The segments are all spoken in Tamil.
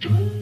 Mm-hmm.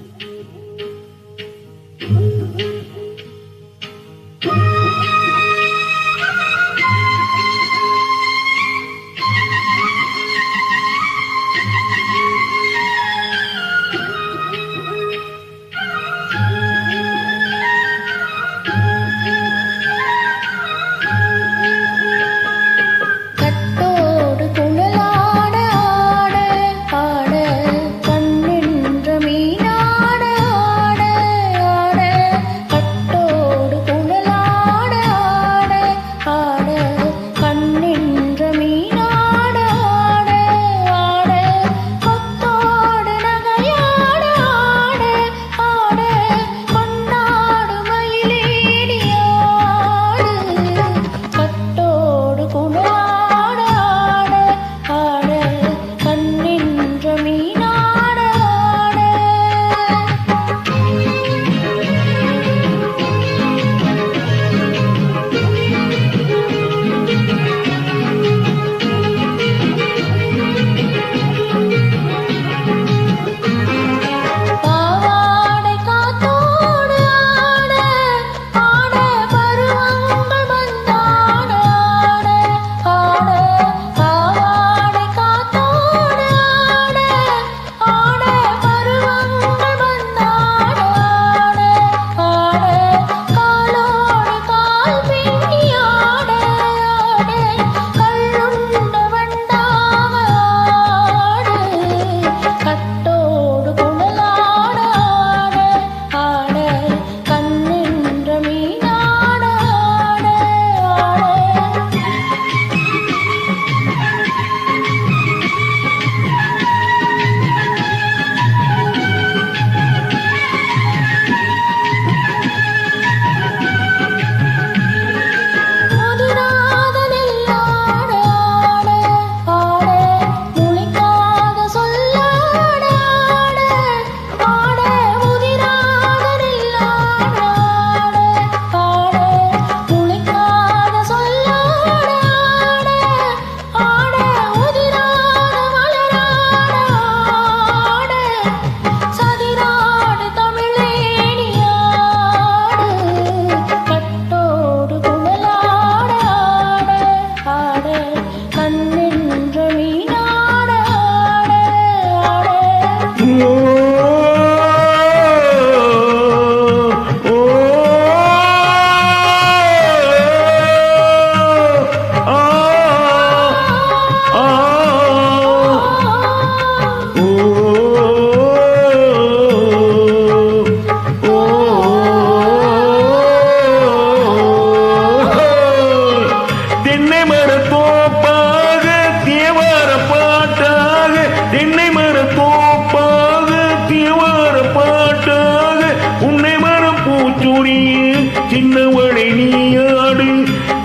சின்னவளை நீயாடு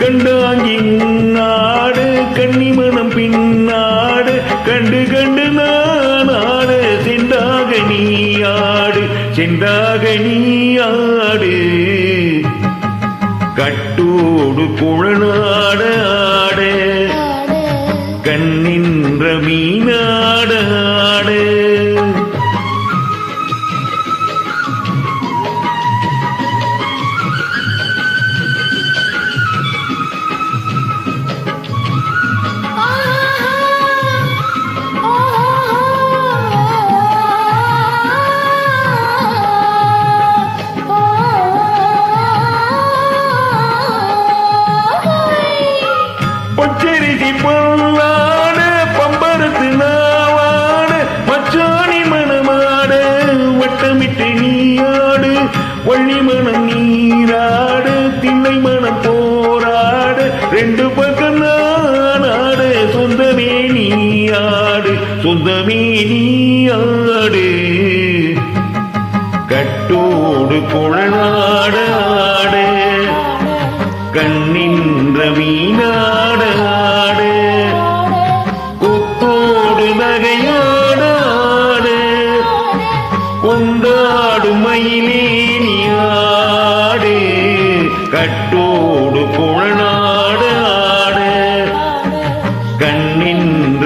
கண்டாங்கி முன்னாடு கன்னிமணம் பின்னாடு. கண்டு கண்டு நானாடு சென்றாக நீயாடு சென்றாக நீயாடு கட்டோடு குழநாடு கண்ணி வள்ளி மனம் நீராடு திண்ணை மனம் போராடு ரெண்டு பக்கம் நானாடு சொந்தமே நீ ஆடு சொந்தமே நீ ஆடு கட்டோடு குழலாட கண்ணின்ற மீனாட கொண்டாடும் மயிலே நீடு கட்டோடு புழநாடு ஆடு. கண்ணின்ற